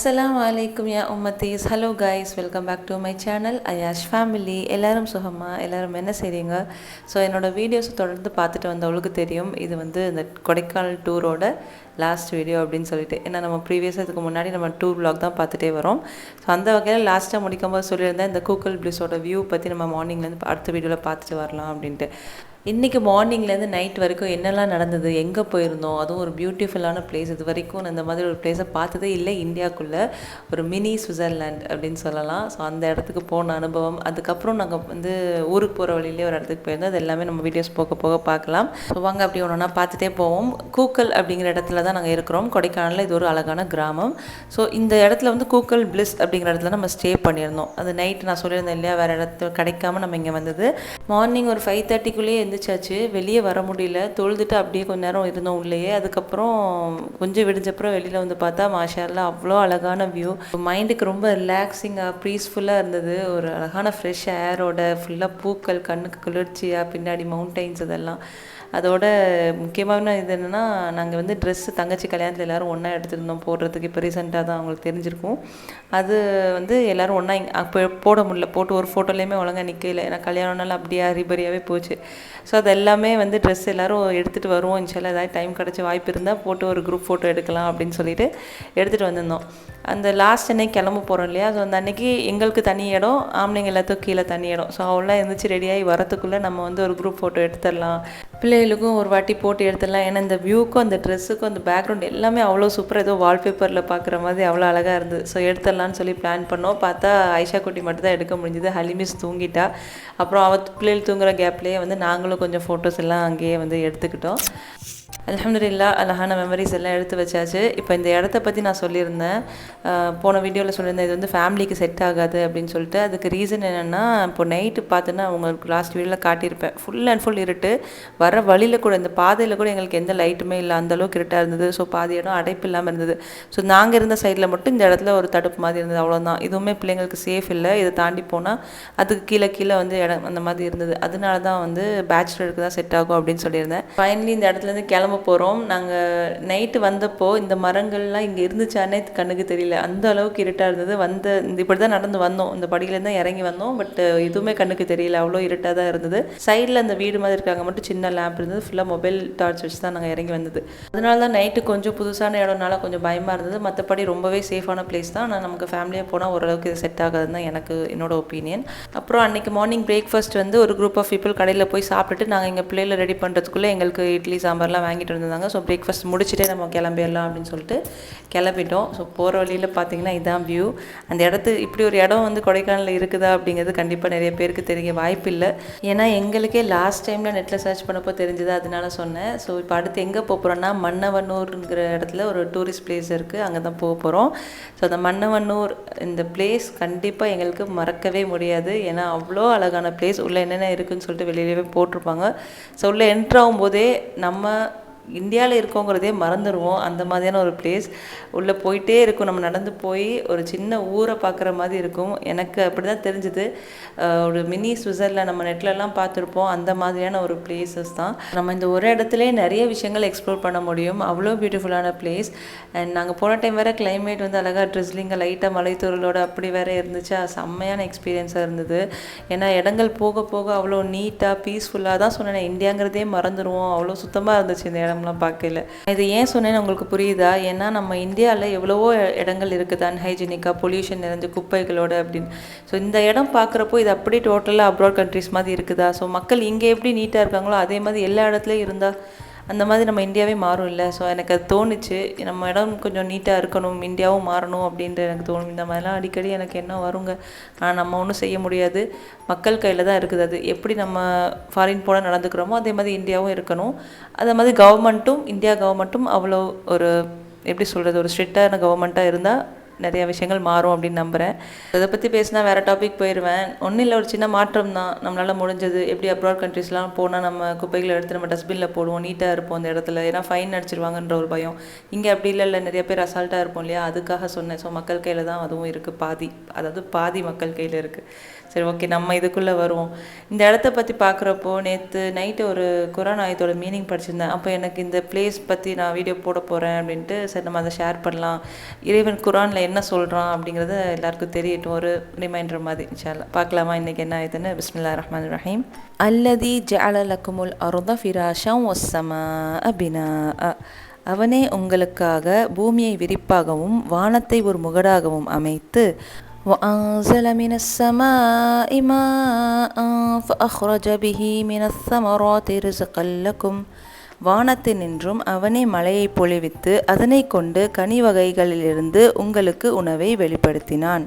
அஸ்லாம் வலைக்கும் யா உம்மத்தீஸ் hello guys welcome back to my channel Ayash family எல்லோரும் சுகமாக எல்லோரும் என்ன செய்கிறீங்க ஸோ என்னோடய வீடியோஸை தொடர்ந்து பார்த்துட்டு வந்தவளுக்கு தெரியும். இது வந்து இந்த கொடைக்கானல் டூரோட லாஸ்ட் வீடியோ அப்படின்னு சொல்லிட்டு. ஏன்னா நம்ம ப்ரீவியஸாக இதுக்கு முன்னாடி நம்ம டூர் vlog தான் பார்த்துட்டே வரோம். ஸோ அந்த வகையில் லாஸ்ட்டாக முடிக்கும் போது சொல்லியிருந்தேன் இந்த கூகுள் பிளிஸோட வியூ பற்றி நம்ம மார்னிங்லேருந்து அடுத்த வீடியோவில் பார்த்துட்டு வரலாம் அப்படின்ட்டு. இன்றைக்கி மார்னிங்லேருந்து நைட் வரைக்கும் என்னெல்லாம் நடந்தது எங்கே போயிருந்தோம்? அதுவும் ஒரு பியூட்டிஃபுல்லான பிளேஸ் இது வரைக்கும் நான் இந்த மாதிரி ஒரு பிளேஸை பார்த்ததே இல்லை. இந்தியாவுக்குள்ளே ஒரு மினி சுவிட்சர்லாண்ட் அப்படின்னு சொல்லலாம். ஸோ அந்த இடத்துக்கு போன அனுபவம். அதுக்கப்புறம் நாங்கள் வந்து ஊருக்கு போகிற வழியிலே ஒரு இடத்துக்கு போயிருந்தோம். அது எல்லாமே நம்ம வீடியோஸ் போக போக பார்க்கலாம். ஸோ வாங்க அப்படி ஒன்று ஒன்றா பார்த்துட்டே போவோம். கூக்கல் அப்படிங்கிற இடத்துல தான் நாங்கள் இருக்கிறோம். கொடைக்கானலில் இது ஒரு அழகான கிராமம். ஸோ இந்த இடத்துல வந்து கூக்கல் பிளிஸ் அப்படிங்கிற இடத்துல நம்ம ஸ்டே பண்ணியிருந்தோம். அது நைட் நான் சொல்லியிருந்தேன் இல்லையா? வேறு இடத்துல கிடைக்காம நம்ம இங்கே வந்தது. மார்னிங் ஒரு ஃபைவ் தேர்ட்டிக்குள்ளேயே எழுந்திரிச்சாச்சு வெளியே வர முடியல. தொழுதுட்டு அப்படியே கொஞ்ச நேரம் இருந்தோம் உள்ளேயே. அதுக்கப்புறம் கொஞ்சம் விடிஞ்சப்புறம் வெளியில் வந்து பார்த்தா மாஷால்லாம் அவ்வளோ அழகான வியூ மைண்டுக்கு ரொம்ப ரிலாக்ஸிங்காக ப்ரீஸ்ஃபுல்லாக இருந்தது. ஒரு அழகான ஃப்ரெஷ் ஏரோட ஃபுல்லாக பூக்கள் கண்ணுக்கு குளிர்ச்சியாக பின்னாடி மவுண்டைன்ஸ் இதெல்லாம் அதோட முக்கியமான இது என்னென்னா நாங்கள் வந்து ட்ரெஸ்ஸு தங்கச்சி கல்யாணத்தில் எல்லோரும் ஒன்றா எடுத்துருந்தோம். போடுறதுக்கு இப்போ ரீசெண்டாக தான் அவங்களுக்கு தெரிஞ்சிருக்கும். அது வந்து எல்லோரும் ஒன்றா அப்போ போட முடியல. போட்டு ஒரு ஃபோட்டோலேயுமே ஒழுங்காக நிற்கல ஏன்னா கல்யாணம்னால அப்படியே ஹரிபரியாகவே போச்சு. ஸோ அது எல்லாமே வந்து ட்ரெஸ் எல்லோரும் எடுத்துகிட்டு வருவோம். இன்ஷால்லாம் ஏதாவது டைம் கிடச்சி வாய்ப்பு இருந்தால் போட்டு ஒரு குரூப் ஃபோட்டோ எடுக்கலாம் அப்படின்னு சொல்லிட்டு எடுத்துகிட்டு வந்திருந்தோம். அந்த லாஸ்ட் அன்னைக்கு கிளம்ப போகிறோம் இல்லையா? ஸோ அந்த அன்னைக்கு எங்களுக்கு தனி இடம் ஆம்பளைங்க எல்லாத்துக்கும் கீழே தனி இடம். ஸோ அவளாம் இருந்துச்சு ரெடியாகி வரத்துக்குள்ளே நம்ம வந்து ஒரு குரூப் ஃபோட்டோ எடுத்துடலாம். பிள்ளைகளுக்கும் ஒரு வாட்டி போட்டு எடுத்துடலாம். ஏன்னா இந்த வியூக்கும் அந்த ட்ரெஸ்ஸுக்கும் அந்த பேக்ரவுண்ட் எல்லாமே அவ்வளோ சூப்பராக ஏதோ வால்பேப்பரில் பார்க்குற மாதிரி அவ்வளோ அழகாக இருந்தது. ஸோ எடுத்துடலான்னு சொல்லி பிளான் பண்ணோம். பார்த்தா ஐஷா குட்டி மட்டும் தான் எடுக்க முடிஞ்சது. ஹலிமிஸ் தூங்கிட்டா. அப்புறம் அவ பிள்ளைகள் தூங்குற கேப்லேயே வந்து நாங்களும் கொஞ்சம் ஃபோட்டோஸ் எல்லாம் அங்கேயே வந்து எடுத்துக்கிட்டோம். அலமதுல்லா அழகான மெமரிஸ் எல்லாம் எடுத்து வச்சாச்சு. இப்போ இந்த இடத்த பற்றி நான் சொல்லியிருந்தேன். போன வீடியோவில் சொல்லியிருந்தேன் இது வந்து ஃபேமிலிக்கு செட் ஆகாது அப்படின்னு சொல்லிட்டு. அதுக்கு ரீசன் என்னென்னா இப்போ நைட்டு பார்த்தோன்னா அவங்களுக்கு லாஸ்ட் வீடியோவில் காட்டியிருப்பேன். ஃபுல் அண்ட் ஃபுல் இருட்டு. வர வழியில் கூட இந்த பாதையில் கூட எங்களுக்கு எந்த லைட்டுமே இல்லை. அந்த அளவுக்கு இருட்டாக இருந்தது. ஸோ பாதி இடம் அடைப்பு இல்லாமல் இருந்தது. ஸோ நாங்கள் இருந்த சைடில் மட்டும் இந்த இடத்துல ஒரு தடுப்பு மாதிரி இருந்தது. அவ்வளோதான் இதுவுமே பிள்ளைங்களுக்கு சேஃப் இல்லை. இதை தாண்டி போனால் அதுக்கு கீழே கீழே வந்து இடம் அந்த மாதிரி இருந்தது. அதனால தான் வந்து பேச்சுலருக்கு தான் செட் ஆகும் அப்படின்னு சொல்லியிருந்தேன். ஃபைனலி இந்த இடத்துலேருந்து கிளம்ப போகிறோம் நாங்கள் நைட்டு வந்தப்போ இந்த மரங்கள்லாம் இங்கே இருந்துச்சானே கண்ணுக்கு தெரியல. அந்த அளவுக்கு இருட்டாக இருந்தது. வந்த இந்த இப்படி தான் நடந்து வந்தோம். இந்த படியிலேருந்து தான் இறங்கி வந்தோம். பட் எதுவுமே கண்ணுக்கு தெரியல. அவ்வளோ இருட்டாக தான் இருந்தது. சைடில் அந்த வீடு மாதிரி இருக்காங்க. மட்டும் சின்ன லேம்ப் இருந்தது. ஃபுல்லாக மொபைல் டார்ச் வச்சு தான் நாங்கள் இறங்கி வந்தது. அதனால தான் நைட்டு கொஞ்சம் புதுசான இடம்னால கொஞ்சம் பயமாக இருந்தது. மற்றபடி ரொம்பவே சேஃபான பிளேஸ் தான். ஆனால் நமக்கு ஃபேமிலியாக போனால் ஓரளவுக்கு இது செட் ஆகாதுன்னு தான் எனக்கு என்னோட ஒப்பீனியன் அப்புறம் அன்றைக்கி மார்னிங் பிரேக்ஃபாஸ்ட் வந்து ஒரு குரூப் ஆஃப் பீப்புள் கடையில் போய் சாப்பிட்டுட்டு நாங்கள் எங்கள் பிள்ளைகளை ரெடி பண்ணுறதுக்குள்ளே எங்களுக்கு இட்லி சாம்பார்லாம் வாங்கிட்டு வந்திருந்தாங்க. ஸோ பிரேக்ஃபாஸ்ட் முடிச்சுட்டே நம்ம கிளம்பிடலாம் அப்படின்னு சொல்லிட்டு கிளம்பிட்டோம். ஸோ போகிற வழியில் பார்த்தீங்கன்னா இதான் வியூ அந்த இடத்து இப்படி ஒரு இடம் வந்து கொடைக்கானலில் இருக்குதா அப்படிங்கிறது கண்டிப்பாக நிறைய பேருக்கு தெரிய வாய்ப்பு இல்லை ஏன்னா எங்களுக்கே லாஸ்ட் டைமில் நெட்டில் சர்ச் பண்ணப்போ தெரிஞ்சது அதனால சொன்னேன். ஸோ இப்போ அடுத்து எங்கே போக போகிறோன்னா மன்னவனூருங்கிற இடத்துல ஒரு டூரிஸ்ட் பிளேஸ் இருக்குது அங்கே தான் போக போகிறோம் ஸோ அந்த மன்னவன்னூர் இந்த பிளேஸ் கண்டிப்பாக எங்களுக்கு மறக்கவே முடியாது. ஏன்னா அவ்வளோ அழகான பிளேஸ் உள்ளே என்னென்ன இருக்குதுன்னு சொல்லிட்டு வெளியிலவே போட்டிருப்பாங்க. ஸோ உள்ளே என்ட்ராகும் போதே நம்ம இந்தியாவில் இருக்கோங்கிறதே மறந்துடுவோம் அந்த மாதிரியான ஒரு பிளேஸ் உள்ளே போயிட்டே இருக்கும். நம்ம நடந்து போய் ஒரு சின்ன ஊரை பார்க்குற மாதிரி இருக்கும். எனக்கு அப்படி தான் தெரிஞ்சுது ஒரு மினி சுவிட்சர்லாண்ட் நம்ம நெட்லலாம் பார்த்துருப்போம். அந்த மாதிரியான ஒரு பிளேசஸ் தான். நம்ம இந்த ஒரு இடத்துலேயே நிறைய விஷயங்கள் எக்ஸ்ப்ளோர் பண்ண முடியும். அவ்வளோ பியூட்டிஃபுல்லான பிளேஸ் அண்ட் நாங்கள் போன டைம் வேறு கிளைமேட் வந்து அழகாக ட்ரிஸ்லிங்காக லைட்டாக மலைத்தொருளோட அப்படி வேறு இருந்துச்சா. செம்மையான எக்ஸ்பீரியன்ஸாக இருந்தது. ஏன்னா இடங்கள் போக போக அவ்வளோ நீட்டாக பீஸ்ஃபுல்லாக தான் சொன்னேன். இந்தியாங்கிறதே மறந்துடுவோம் அவ்வளோ சுத்தமாக இருந்துச்சு இந்த இடம் இடம்லாம் பார்க்கல இது ஏன் சொன்னேன்னு உங்களுக்கு புரியுதா? ஏன்னா நம்ம இந்தியாவில் எவ்வளவோ இடங்கள் இருக்குது அன்ஹைஜீனிக்காக பொல்யூஷன் நிறைஞ்ச குப்பைகளோட அப்படின்னு. ஸோ இந்த இடம் பார்க்குறப்போ இது அப்படியே டோட்டலாக அப்ராட் கண்ட்ரிஸ் மாதிரி இருக்குதா? ஸோ மக்கள் இங்கே எப்படி நீட்டாக இருக்காங்களோ அதே மாதிரி எல்லா இடத்துலையும் இருந்தால் அந்த மாதிரி நம்ம இந்தியாவே மாறும் இல்லை ஸோ எனக்கு அது தோணுச்சு. நம்ம இடம் கொஞ்சம் நீட்டாக இருக்கணும். இந்தியாவும் மாறணும் அப்படின்ற எனக்கு தோணும். இந்த மாதிரிலாம் அடிக்கடி எனக்கு என்ன வருங்க? ஆனால் நம்ம ஒன்றும் செய்ய முடியாது. மக்கள் கையில் தான் இருக்குது அது. எப்படி நம்ம ஃபாரின் போல நடந்துக்கிறோமோ அதே மாதிரி இந்தியாவும் இருக்கணும். அதே மாதிரி கவர்மெண்ட்டும் இந்தியா கவர்மெண்ட்டும் அவ்வளோ ஒரு எப்படி சொல்கிறது ஒரு ஸ்ட்ரிக்டான கவர்மெண்ட்டாக இருந்தால் நிறைய விஷயங்கள் மாறும் அப்படின்னு நம்புகிறேன் இதை பற்றி பேசினா வேறு டாபிக் போயிடுவேன் ஒன்றும் இல்லை ஒரு சின்ன மாற்றம் தான் நம்மளால் முடிஞ்சது எப்படி அப்ராட் கண்ட்ரீஸ்லாம் போனால் நம்ம குப்பைகளை எடுத்து நம்ம டஸ்ட்பினில் போடுவோம் நீட்டாக இருப்போம் அந்த இடத்துல. ஏன்னா ஃபைன் அடிச்சிருவாங்கன்ற ஒரு பயம். இங்கே அப்படி இல்லை இல்லை. நிறைய பேர் அசால்ட்டாக இருப்போம் இல்லையா? அதுக்காக சொன்னேன். ஸோ மக்கள் கையில் தான் அதுவும் இருக்குது பாதி. அதாவது பாதி மக்கள் கையில் இருக்குது சரி ஓகே நம்ம இதுக்குள்ளே வருவோம். இந்த இடத்த பற்றி பார்க்குறப்போ நேற்று நைட்டு ஒரு குரான் ஆயத்தோட மீனிங் படிச்சிருந்தேன். அப்போ எனக்கு இந்த பிளேஸ் பற்றி நான் வீடியோ போட போகிறேன் அப்படின்ட்டு சரி நம்ம அதை ஷேர் பண்ணலாம். இறைவன் குரானில் என்ன சொல்கிறான் அப்படிங்கிறது எல்லாருக்கும் தெரியட்டும் ஒரு ரிமைண்டர் மாதிரி இன்ஷால்லா பார்க்கலாமா இன்றைக்கி என்ன ஆயிடுதுன்னு பிஸ்மில்லா ரஹ்மான் ரஹீம் அல்லதி ஜஅலலக்குமுல் அருத ஃபிராஷம் ஒஸ்ஸமா அபினா அவனே உங்களுக்காக பூமியை விரிப்பாகவும் வானத்தை ஒரு முகடாகவும் அமைத்து وأنزل من السماء ماء فأخرج به من الثمرات رزقا لكم வானத்தினின்றும் அவனே மழையை பொழிவித்து அதனை கொண்டு கனி வகைகளிலிருந்து உங்களுக்கு உணவை வெளிப்படுத்தினான்.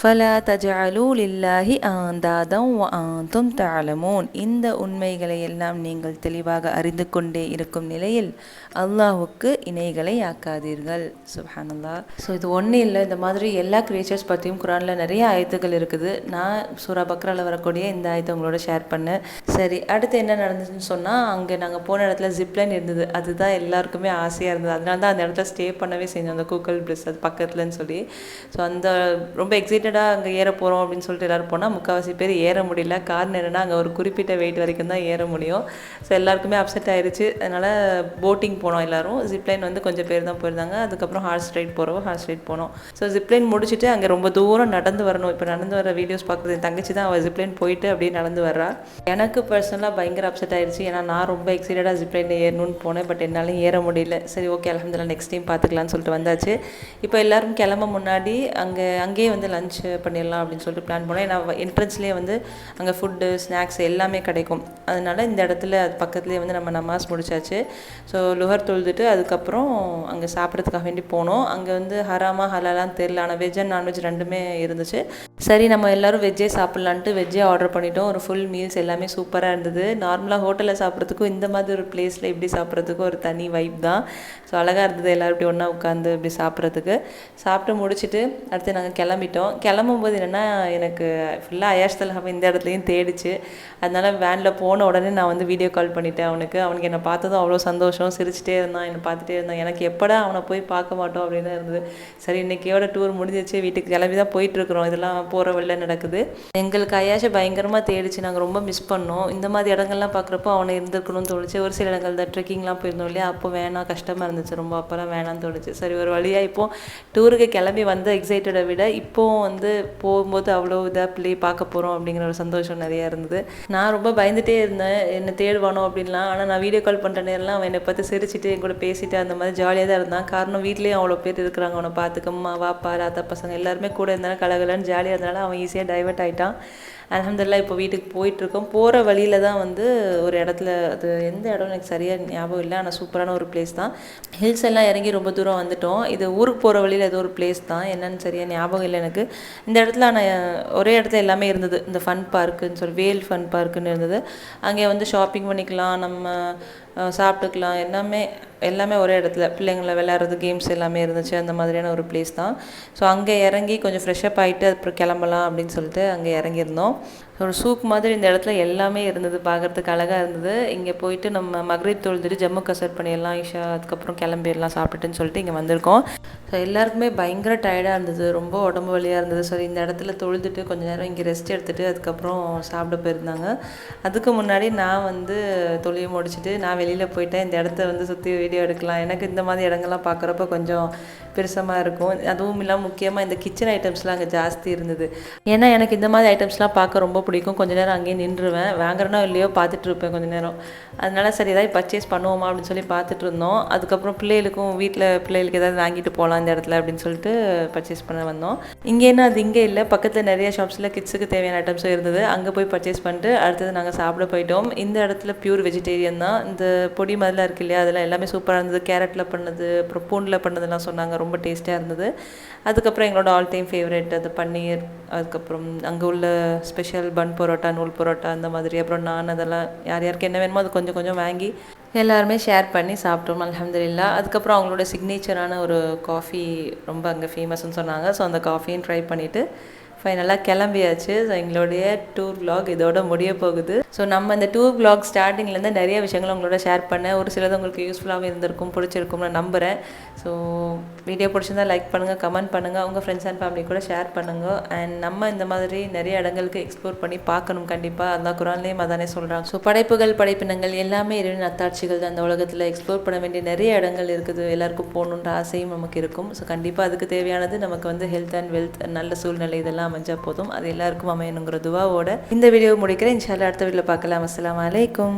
ஃபலா தஜஅலூ லில்லாஹி ஆந்தாதம் ஆந்தும் தாளமோன் இந்த உண்மைகளை எல்லாம் நீங்கள் தெளிவாக அறிந்து கொண்டே இருக்கும் நிலையில் அல்லாஹுக்கு இணைகளை ஆக்காதீர்கள். சுபஹானல்லா. ஸோ இது ஒன்றும் இல்லை. இந்த மாதிரி எல்லா கிரியேச்சர்ஸ் பற்றியும் குரானில் நிறைய ஆயத்துகள் இருக்குது. நான் சூரா பக்ராவில் வரக்கூடிய இந்த ஆயத்தை உங்களோட ஷேர் பண்ணேன். சரி அடுத்து என்ன நடந்துச்சுன்னு சொன்னால் அங்கே நாங்கள் போன இடத்துல ஜிப்லைன் இருந்தது. அதுதான் எல்லாருக்குமே ஆசையாக இருந்தது. அதனால தான் அந்த இடத்துல ஸ்டே பண்ணவே செஞ்சோம். அந்த கூக்கல் பிளஸ் அது பக்கத்துலன்னு சொல்லி. ஸோ அந்த ரொம்ப எக்ஸைட்டடாக அங்கே ஏற போகிறோம் அப்படின்னு சொல்லிட்டு எல்லோரும் போனால் முக்கால்வாசி பேர் ஏற முடியல. காரணம் என்னென்னா அங்கே ஒரு குறிப்பிட்ட வெயிட் வரைக்கும் தான் ஏற முடியும். ஸோ எல்லாருக்குமே அப்செட் ஆயிடுச்சு அதனால் போட்டிங் போனோம் எல்லோரும். ஜிப்லைன் வந்து கொஞ்சம் பேர் தான் போயிருந்தாங்க. அதுக்கப்புறம் ஹார்ஸ் ரைட் போகிறோம் ஹார்ஸ் ரைட் போனோம். ஸோ ஜிப்லைன் முடிச்சுட்டு அங்கே ரொம்ப தூரம் நடந்து வரணும். இப்போ நடந்து வர வீடியோஸ் பார்க்குறது என் தங்கச்சி தான். அவள் ஜிப்லைன் போயிட்டு அப்படியே நடந்து வர்றா. எனக்கு பர்சனலாக பயங்கர அப்செட் ஆயிடுச்சு ஏன்னா நான் ரொம்ப எக்ஸைட்டடாக ஜிப்லைனில் ஏறணும்னு போனேன். பட் என்னாலும் ஏற முடியல. சரி ஓகே அலமதுல்லா நெக்ஸ்ட் டைம் பார்த்துக்கலாம்னு சொல்லிட்டு வந்தாச்சு. இப்போ எல்லாரும் கிளம்ப முன்னாடி அங்கே அங்கேயே வந்து லஞ்ச் பண்ணிடலாம் அப்படின்னு சொல்லிட்டு பிளான் பண்ணோம். ஏன்னா என்ட்ரன்ஸ்லேயே வந்து அங்கே ஃபுட்டு ஸ்நாக்ஸ் எல்லாமே கிடைக்கும். அதனால் இந்த இடத்துல அது பக்கத்துலேயே வந்து நம்ம நமாஸ் முடிச்சாச்சு. ஸோ லுஹர் தொழுதுட்டு அதுக்கப்புறம் அங்கே சாப்பிட்றதுக்காக வேண்டி போனோம். அங்கே வந்து ஹராமா ஹலாலான்னு தெரில ஆனால் வெஜ் அண்ட் நான்வெஜ் ரெண்டுமே இருந்துச்சு. சரி நம்ம எல்லோரும் வெஜ்ஜே சாப்பிட்லான்ட்டு வெஜ்ஜே ஆர்டர் பண்ணிட்டோம். ஒரு ஃபுல் மீல்ஸ் எல்லாமே சூப்பராக இருந்தது. நார்மலாக ஹோட்டலில் சாப்பிட்றதுக்கும் இந்த மாதிரி ஒரு பிளேஸில் இப்படி சாப்பிட்றதுக்கும் ஒரு தனி வைப் தான். ஸோ அழகாக இருந்தது. எல்லோரும் இப்படி ஒன்றா உட்காந்து இப்படி சாப்பிட்றதுக்கு. சாப்பிட்டு முடிச்சுட்டு அடுத்து நாங்கள் கிளம்பிட்டோம். கிளம்பும்போது என்னென்னா எனக்கு ஃபுல்லாக அயாஷ் தல்ஹாவை இந்த இடத்துலையும் தேடிச்சு. அதனால் வேனில் போன உடனே நான் வந்து வீடியோ கால் பண்ணிட்டேன் அவனுக்கு. அவனுக்கு என்னை பார்த்ததும் அவ்வளோ சந்தோஷம். சிரிச்சிட்டே இருந்தான் என்னை பார்த்துட்டே இருந்தான். எனக்கு எப்படா அவனை போய் பார்க்க மாட்டோம் அப்படின்னு தான் இருந்தது. சரி இன்றைக்கியோட டூர் முடிஞ்சிச்சு வீட்டுக்கு கிளம்பி தான் போயிட்டுருக்குறோம் இதெல்லாம் போகிற வழியில் நடக்குது. எங்களுக்கு அயாஷை பயங்கரமாக தேடிச்சு. நாங்கள் ரொம்ப மிஸ் பண்ணோம். இந்த மாதிரி இடங்கள்லாம் பார்க்குறப்போ அவனை இருந்திருக்கணும்னு தோணுச்சு. ஒரு சில இடங்கள் தான் ட்ரெக்கிங்லாம் போயிருந்தோம் இல்லையா? அப்போ வேணாம் கஷ்டமாக இருந்துச்சு. ரொம்ப அப்போலாம் வேணாம்னு தோணுச்சு. சரி ஒரு வழியாக இப்போ டூருக்கு கிளம்பி வந்த எக்ஸைட்டடை விட இப்போது வந்து போகும்போது அவ்வளோ இதாக பிள்ளை பார்க்க போகிறோம் அப்படிங்கிற ஒரு சந்தோஷம் நிறையா இருந்தது. நான் ரொம்ப பயந்துகிட்டே இருந்தேன். என்னை தேடுவானோ அப்படின்லாம். ஆனால் நான் வீடியோ கால் பண்ணுற நேரம்லாம் அவன் என்னை பார்த்து சிரிச்சிட்டு என் கூட பேசிட்டு அந்த மாதிரி ஜாலியாக தான் இருந்தான். காரணம் வீட்லேயும் அவ்வளோ பேர் இருக்கிறாங்க. அவனை பார்த்துக்கம்மா வாப்பா ராத்தா பசங்க எல்லாருமே கூட இருந்தாலும் கலகலன்னு ஜாலியாக இருந்தனால அவன் ஈஸியாக டைவெர்ட் ஆகிட்டான் அலமதுல்லா இப்போ வீட்டுக்கு போயிட்டுருக்கோம். போகிற வழியில் தான் வந்து ஒரு இடத்துல அது எந்த இடம் எனக்கு சரியாக ஞாபகம் இல்லை. ஆனால் சூப்பரான ஒரு பிளேஸ் தான். ஹில்ஸ் எல்லாம் இறங்கி ரொம்ப தூரம் வந்துட்டோம். இது ஊருக்கு போகிற வழியில் ஏதோ ஒரு பிளேஸ் தான். என்னன்னு சரியாக ஞாபகம் இல்லை எனக்கு. இந்த இடத்துல ஆனால் ஒரே இடத்துல எல்லாமே இருந்தது. இந்த ஃபன் பார்க்குன்னு சொல்லி வேல் ஃபன் பார்க்குன்னு இருந்தது. அங்கே வந்து ஷாப்பிங் பண்ணிக்கலாம். நம்ம சாப்பிட்டுக்கலாம். எல்லாமே எல்லாமே ஒரே இடத்துல. பிள்ளைங்கள விளையாடுறது கேம்ஸ் எல்லாமே இருந்துச்சு. அந்த மாதிரியான ஒரு பிளேஸ் தான். ஸோ அங்கே இறங்கி கொஞ்சம் ஃப்ரெஷ்அப் ஆகிட்டு அப்புறம் கிளம்பலாம் அப்படின்னு சொல்லிட்டு அங்கே இறங்கியிருந்தோம். ஒரு சூப் மாதிரி இந்த இடத்துல எல்லாமே இருந்தது பார்க்குறதுக்கு அழகாக இருந்தது. இங்கே போயிட்டு நம்ம மக்ரீப் தொழுதுட்டு ஜம்மு கசர் பண்ணிடலாம் ஈஷா அதுக்கப்புறம் கிளம்பிடலாம் சாப்பிட்டுட்டுன்னு சொல்லிட்டு இங்கே வந்திருக்கோம். ஸோ எல்லாருக்குமே பயங்கர டயர்டாக இருந்தது ரொம்ப உடம்பு வழியாக இருந்தது. ஸோ இந்த இடத்துல தொழுதுட்டு கொஞ்ச நேரம் இங்கே ரெஸ்ட் எடுத்துகிட்டு அதுக்கப்புறம் சாப்பிட போயிருந்தாங்க. அதுக்கு முன்னாடி நான் வந்து தொழிலை முடிச்சுட்டு நான் வெளியில் போயிட்டேன். இந்த இடத்த வந்து சுற்றி வீடியோ எடுக்கலாம். எனக்கு இந்த மாதிரி இடங்கள்லாம் பார்க்குறப்ப கொஞ்சம் பெருசமாக இருக்கும். அதுவும் இல்லாமல் முக்கியமாக இந்த கிச்சன் ஐட்டம்ஸ்லாம் அங்கே ஜாஸ்தி இருந்தது. ஏன்னா எனக்கு இந்த மாதிரி ஐட்டம்ஸ்லாம் பார்க்க ரொம்ப பிடிக்கும். கொஞ்ச நேரம் அங்கேயே நின்றுவேன் வாங்குறனோ இல்லையோ பார்த்துட்டு இருப்பேன் கொஞ்ச நேரம். அதனால சரி ஏதாவது பர்ச்சேஸ் பண்ணுவோமா அப்படின்னு சொல்லி பார்த்துட்டு இருந்தோம் அதுக்கப்புறம் பிள்ளைகளுக்கும் வீட்டில் பிள்ளைகளுக்கு ஏதாவது வாங்கிட்டு போகலாம் இந்த இடத்துல அப்படின்னு சொல்லிட்டு பர்ச்சேஸ் பண்ண வந்தோம். இங்கே என்ன அது இங்கே இல்லை. பக்கத்தில் நிறைய ஷாப்ஸில் கிட்ஸுக்கு தேவையான ஐட்டம்ஸும் இருந்தது. அங்கே போய் பர்ச்சேஸ் பண்ணிட்டு அடுத்தது நாங்கள் சாப்பிட போயிட்டோம். இந்த இடத்துல பியூர் வெஜிடேரியன் தான். இந்த பொடி மாதிரிலாம் இருக்கு இல்லையா? அதெல்லாம் எல்லாமே சூப்பராக இருந்தது. கேரட்டில் பண்ணது அப்புறம் பூண்டில் பண்ணதெல்லாம் சொன்னாங்க. ரொம்ப டேஸ்ட்டாக இருந்தது. அதுக்கப்புறம் எங்களோட ஆல் டைம் ஃபேவரட் அது பன்னீர். அதுக்கப்புறம் அங்கே உள்ள ஸ்பெஷல் பன் பரோட்டா நூல் பரோட்டா அந்த மாதிரி. அப்புறம் நான் அதெல்லாம் யார் யாருக்கு என்ன வேணுமோ அது கொஞ்சம் கொஞ்சம் வாங்கி எல்லாருமே ஷேர் பண்ணி சாப்பிட்டோம் அலமதுல்லா அதுக்கப்புறம் அவங்களோட சிக்னேச்சரான ஒரு காஃபி ரொம்ப அங்கே ஃபேமஸ்ன்னு சொன்னாங்க. ஸோ அந்த காஃபியும் ட்ரை பண்ணிவிட்டு ஃபைனலாக கிளம்பியாச்சு. ஸோ எங்களுடைய டூர் vlog இதோட முடிய போகுது. ஸோ நம்ம இந்த டூ பிளாக் ஸ்டார்டிங்லேருந்து நிறைய விஷயங்கள் உங்களோட ஷேர் பண்ணேன். ஒரு சிலது உங்களுக்கு யூஸ்ஃபுல்லாகவும் இருந்திருக்கும் பிடிச்சிருக்கும்னு நான் நம்புகிறேன் ஸோ வீடியோ பிடிச்சிருந்தா லைக் பண்ணுங்கள் கமெண்ட் பண்ணுங்கள் உங்கள் ஃப்ரெண்ட்ஸ் அண்ட் ஃபேமிலி கூட ஷேர் பண்ணுங்கள் அண்ட் நம்ம இந்த மாதிரி நிறைய இடங்களுக்கு எக்ஸ்ப்ளோர் பண்ணி பார்க்கணும் கண்டிப்பாக அதான் குரான்லேயும் அதானே சொல்கிறாங்க ஸோ படைப்புகள் படைப்பினங்கள் எல்லாமே இறைவன் அத்தாட்சிகள் தான் அந்த உலகத்தில் எக்ஸ்ப்ளோர் பண்ண வேண்டிய நிறைய இடங்கள் இருக்குது. எல்லாருக்கும் போகணுன்ற ஆசையும் நமக்கு இருக்கும். ஸோ கண்டிப்பாக அதுக்கு தேவையானது நமக்கு வந்து ஹெல்த் அண்ட் வெல்த் நல்ல சூழ்நிலை இதெல்லாம் அமைஞ்சால் போதும். அது எல்லாருக்கும் அமையணுங்கிற துவாவோட இந்த வீடியோ முடிக்கிறேன். இன்ஷால்லா அடுத்த வீட்டில் பார்க்கலாம் அஸ்ஸலாமு அலைக்கும்